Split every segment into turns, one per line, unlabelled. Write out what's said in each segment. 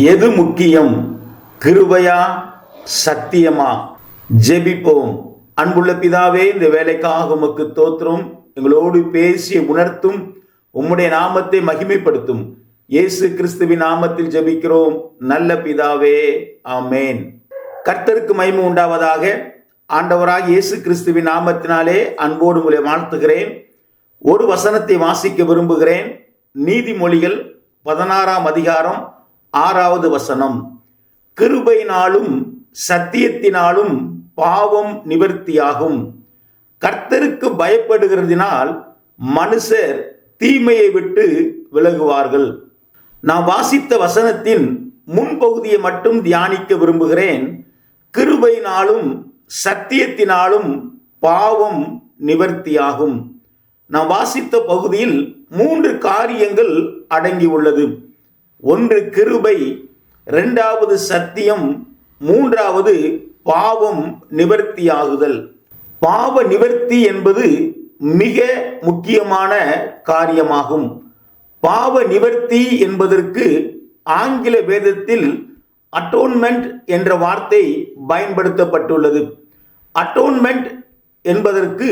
எது முக்கியம்? கிருபையா? சத்தியமா? ஜெபிப்போம். அன்புள்ள பிதாவே இந்த வேலைக்காக உமக்கு தோற்றும் எங்களோடு பேசி உணர்த்தும். உம்முடைய நாமத்தை மகிமைப்படுத்தும். இயேசு கிறிஸ்துவின் நாமத்தில் ஜெபிக்கிறோம். நல்ல பிதாவே ஆமேன். கர்த்தருக்கு மகிமை உண்டாவதாக. ஆண்டவராக இயேசு கிறிஸ்துவின் நாமத்தினாலே அன்போடு உங்களை வாழ்த்துகிறேன். ஒரு வசனத்தை வாசிக்க விரும்புகிறேன். நீதிமொழிகள் பதினாறாம் அதிகாரம் ஆறாவது வசனம் கிருபையினாலும் சத்தியத்தினாலும் பாவம் நிவர்த்தியாகும். கர்த்தருக்கு பயப்படுகிறதினால் மனுஷர் தீமையை விட்டு விலகுவார்கள். நான் வாசித்த வசனத்தின் முன்பகுதியை மட்டும் தியானிக்க விரும்புகிறேன். கிருபையினாலும் சத்தியத்தினாலும் பாவம் நிவர்த்தியாகும். நான் வாசித்த பகுதியில் மூன்று காரியங்கள் அடங்கியுள்ளது. ஒன்று கிருபை இரண்டாவது சத்தியம் மூன்றாவது பாவம் நிவர்த்தியாகுதல். பாவ நிவர்த்தி என்பது மிக முக்கியமான காரியமாகும். பாவ நிவர்த்தி என்பதற்கு ஆங்கில வேதத்தில் அட்டோன்மெண்ட் என்ற வார்த்தை பயன்படுத்தப்பட்டுள்ளது. அட்டோன்மெண்ட் என்பதற்கு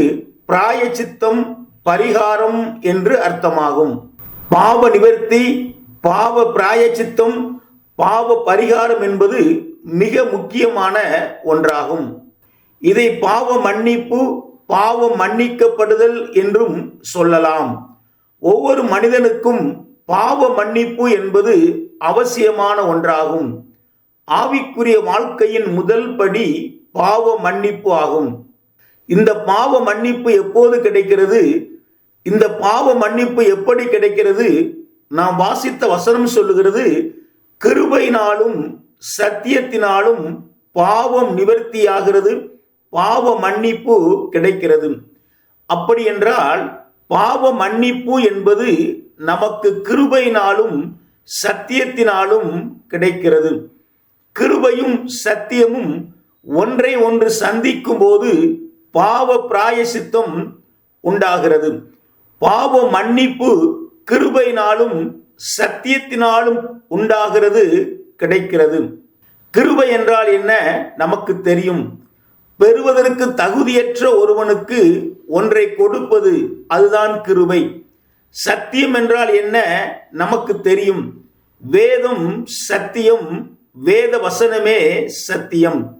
பிராயச்சித்தம் பரிகாரம் என்று அர்த்தமாகும். பாவ நிவர்த்தி பாவ பிராயச்சித்தம் பாவ பரிகாரம் என்பது மிக முக்கியமான ஒன்றாகும். இதை பாவ மன்னிப்பு பாவம் மன்னிக்கப்படுதல் என்றும் சொல்லலாம். ஒவ்வொரு மனிதனுக்கும் பாவ மன்னிப்பு என்பது அவசியமான ஒன்றாகும். ஆவிக்குரிய வாழ்க்கையின் முதல் படி பாவ மன்னிப்பு ஆகும். இந்த பாவ மன்னிப்பு எப்போது கிடைக்கிறது? இந்த பாவ மன்னிப்பு எப்படி கிடைக்கிறது? நாம் வாசித்த வசனம் சொல்லுகிறது கிருபையினாலும் சத்தியத்தினாலும் பாவம் நிவர்த்தியாகிறது பாவ மன்னிப்பு கிடைக்கிறது. அப்படி என்றால் பாவ மன்னிப்பு என்பது நமக்கு கிருபையினாலும் சத்தியத்தினாலும் கிடைக்கிறது. கிருபையும் சத்தியமும் ஒன்றை ஒன்று சந்திக்கும் போது பாவ பிராயசித்தம் உண்டாகிறது. பாவ மன்னிப்பு கிருபையினாலும் சத்தியத்தினாலும் உண்டாகிறது கிடைக்கிறது. கிருபை என்றால் என்ன? நமக்கு தெரியும். பெறுவதற்கு தகுதியற்ற ஒருவனுக்கு ஒன்றை கொடுப்பது அதுதான் கிருபை. சத்தியம் என்றால் என்ன? நமக்கு தெரியும். வேதம் சத்தியம் வேத வசனமே சத்தியம்.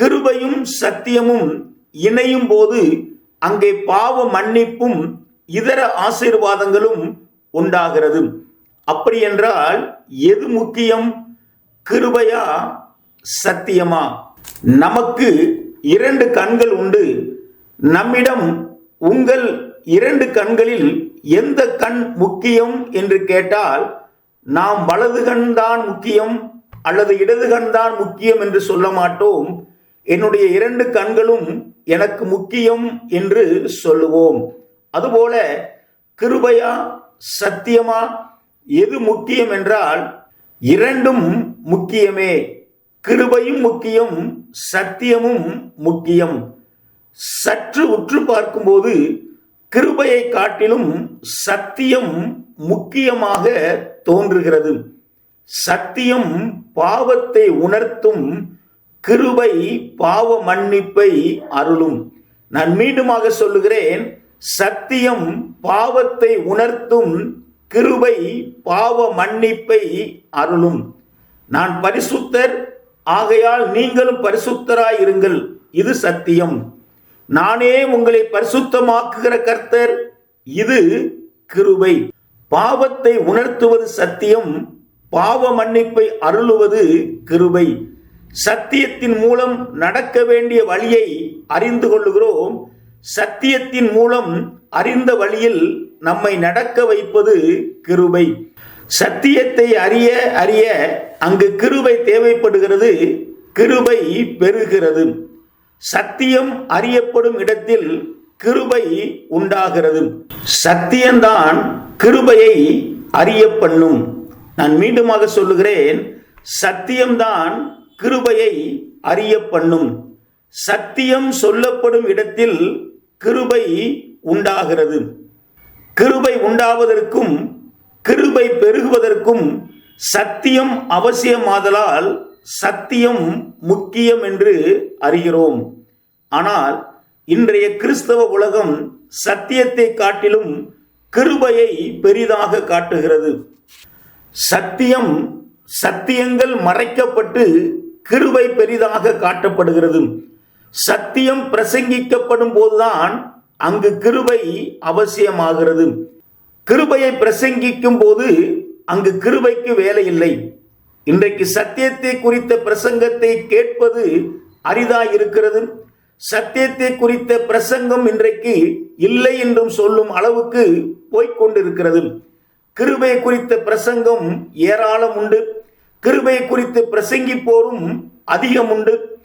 கிருபையும் சத்தியமும் இணையும் போது அங்கே பாவ மன்னிப்பும் இதர ஆசீர்வாதங்களும் உண்டாகிறது. அப்படி என்றால் எது முக்கியம்? கிருபையா? சத்தியமா? நமக்கு இரண்டு கண்கள் உண்டு. நம்மிடம் உங்கள் இரண்டு கண்களில் எந்த கண் முக்கியம் என்று கேட்டால் நாம் வலது கண் தான் முக்கியம் அல்லது இடது கண் தான் முக்கியம் என்று சொல்ல மாட்டோம். என்னுடைய இரண்டு கண்களும் எனக்கு முக்கியம் என்று சொல்லுவோம். அதுபோல கிருபையா? சத்தியமா? எது முக்கியம் என்றால் இரண்டும் முக்கியமே. கிருபையும் முக்கியம் சத்தியமும் முக்கியம். சற்று உற்று பார்க்கும்போது கிருபையை காட்டிலும் சத்தியம் முக்கியமாக தோன்றுகிறது. சத்தியம் பாவத்தை உணர்த்தும் கிருபை பாவ மன்னிப்பை அருளும். நான் மீண்டுமாக சொல்லுகிறேன் சத்தியம் பாவத்தை உணர்த்தும் கிருபை பாவ மன்னிப்பை அருளும். நான் பரிசுத்தர் ஆகையால் நீங்களும் பரிசுத்தராய் இருங்கள் இது சத்தியம். நானே உங்களை பரிசுத்தமாக்குகிற கர்த்தர் இது கிருபை. பாவத்தை உணர்த்துவது சத்தியம் பாவ மன்னிப்பை அருளுவது கிருபை. சத்தியத்தின் மூலம் நடக்க வேண்டிய வழியை அறிந்து கொள்ளுகிறோம். சத்தியத்தின் மூலம் அறிந்த வழியில் நம்மை நடக்க வைப்பது கிருபை. சத்தியத்தை அறிய அறிய அங்கு கிருபை தேவைப்படுகிறது கிருபை பெறுகிறது. சத்தியம் அறியப்படும் இடத்தில் கிருபை உண்டாகிறது. சத்தியம்தான் கிருபையை அறிய பண்ணும். நான் மீண்டுமாக சொல்லுகிறேன் சத்தியம்தான் கிருபையை அறிய பண்ணும். சத்தியம் சொல்லப்படும் இடத்தில் கிருபை உண்டாகிறது. கிருபை உண்டாவதற்கும் கிருபை பெருகுவதற்கும் சத்தியம் அவசியமாதலால் சத்தியம் முக்கியம் என்று அறிகிறோம். ஆனால் இன்றைய கிறிஸ்தவ உலகம் சத்தியத்தை காட்டிலும் கிருபையை பெரிதாக காட்டுகிறது. சத்தியம் சத்தியங்கள் மறைக்கப்பட்டு கிருபை பெரிதாக காட்டப்படுகிறது. சத்தியம் பிரசங்கிக்கப்படும் போதுதான் அங்கு கிருபை அவசியமாகிறது. கிருபையை பிரசங்கிக்கும் போது அங்கு கிருபைக்கு வேலை இல்லை. இன்றைக்கு சத்தியத்தை குறித்த பிரசங்கத்தை கேட்பது அரிதாய் இருக்கிறது. சத்தியத்தை குறித்த பிரசங்கம் இன்றைக்கு இல்லை என்றும் சொல்லும் அளவுக்கு போய்கொண்டிருக்கிறது கிருபை குறித்த பிரசங்கம் ஏராளம் உண்டு. கிருபை குறித்து பிரசங்கிப்போரும் அதிகம் உண்டு.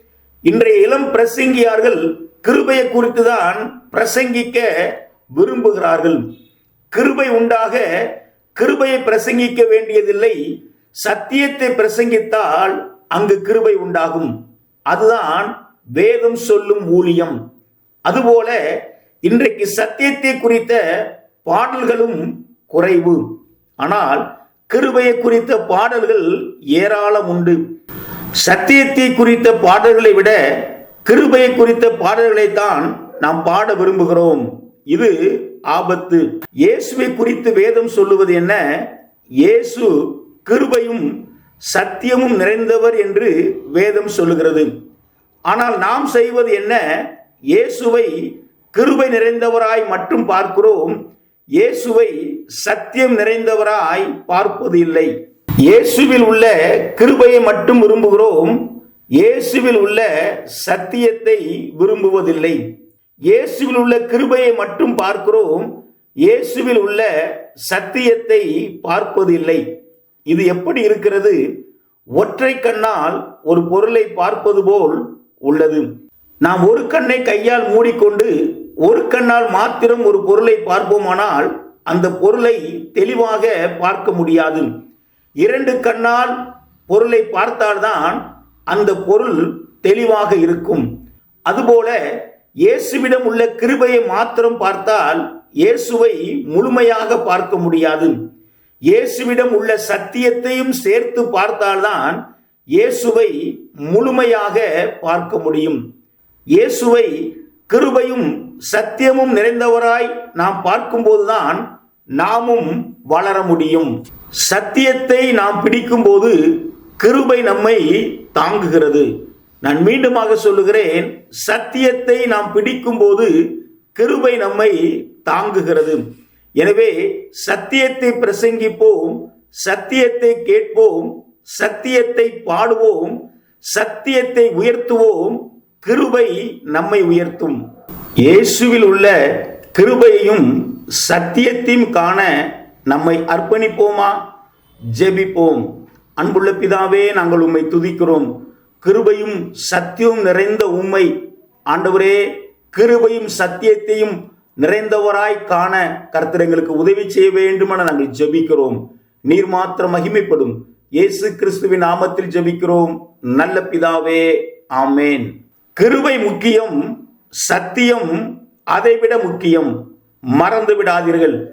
இன்றைய இளம் பிரசங்கியார்கள் கிருபையை குறித்து தான் பிரசங்கிக்க விரும்புகிறார்கள். கிருபை உண்டாக கிருபையை பிரசங்கிக்க வேண்டியதில்லை. சத்தியத்தை பிரசங்கித்தால் அங்கு கிருபை உண்டாகும். அதுதான் வேதம் சொல்லும் ஊழியம். அதுபோல இன்றைக்கு சத்தியத்தை குறித்த பாடல்களும் குறைவு. ஆனால் கிருபையை குறித்த பாடல்கள் ஏராளம் உண்டு. சத்தியத்தை குறித்த பாடல்களை விட கிருபையை குறித்த பாடல்களை தான் நாம் பாட விரும்புகிறோம். இது ஆபத்து. இயேசுவை குறித்து வேதம் சொல்லுவது என்ன? இயேசு கிருபையும் சத்தியமும் நிறைந்தவர் என்று வேதம் சொல்லுகிறது. ஆனால் நாம் செய்வது என்ன? இயேசுவை கிருபை நிறைந்தவராய் மட்டும் பார்க்கிறோம். இயேசுவை சத்தியம் நிறைந்தவராய் பார்ப்பது இல்லை. இயேசுவில் உள்ள கிருபையை மட்டும் விரும்புகிறோம். இயேசுவில் உள்ள சத்தியத்தை விரும்புவதில்லை. இயேசுவில் உள்ள கிருபையை மட்டும் பார்க்கிறோம். இயேசுவில் உள்ள சத்தியத்தை பார்ப்பதில்லை. இது எப்படி இருக்கிறது? ஒற்றை கண்ணால் ஒரு பொருளை பார்ப்பது போல் உள்ளது. நாம் ஒரு கண்ணை கையால் மூடிக்கொண்டு ஒரு கண்ணால் மாத்திரம் ஒரு பொருளை பார்ப்போமானால் அந்த பொருளை தெளிவாக பார்க்க முடியாது. இரண்டு கண்ணால் பொருளை பார்த்தால்தான் அந்த பொருள் தெளிவாக இருக்கும். அதுபோல இயேசுவிடம் உள்ள கிருபையை மாத்திரம் பார்த்தால் இயேசுவை முழுமையாக பார்க்க முடியாது. இயேசுவிடம் உள்ள சத்தியத்தையும் சேர்த்து பார்த்தால்தான் இயேசுவை முழுமையாக பார்க்க முடியும். இயேசுவை கிருபையும் சத்தியமும் நிறைந்தவராய் நாம் பார்க்கும்போதுதான் நாமும் வளர முடியும். சத்தியத்தை நாம் பிடிக்கும்போது கிருபை நம்மை தாங்குகிறது. நான் மீண்டுமாக சொல்லுகிறேன் சத்தியத்தை நாம் பிடிக்கும்போது கிருபை நம்மை தாங்குகிறது. எனவே சத்தியத்தை பிரசங்கிப்போம் சத்தியத்தை கேட்போம் சத்தியத்தை பாடுவோம் சத்தியத்தை உயர்த்துவோம் கிருபை நம்மை உயர்த்தும். இயேசுவில் உள்ள கிருபையையும் சத்தியத்தையும் காண நம்மை அர்ப்பணிப்போமா? ஜெபிப்போம். அன்புள்ள பிதாவே நாங்கள் உம்மை துதிக்கிறோம். கிருபையும் சத்தியமும் நிறைந்த உம்மை. ஆண்டவரே கிருபையும் சத்தியத்தையும் நிறைந்தவராய் காண கர்த்தர் எங்களுக்கு உதவி செய்ய வேண்டுமென நாங்கள் ஜெபிக்கிறோம். நீர் மாத்திரம் மகிமைப்படும். இயேசு கிறிஸ்துவின் நாமத்தில் ஜெபிக்கிறோம். நல்ல பிதாவே ஆமேன். கிருபை முக்கியம் சத்தியம் அதைவிட முக்கியம். மறந்து விடாதீர்கள்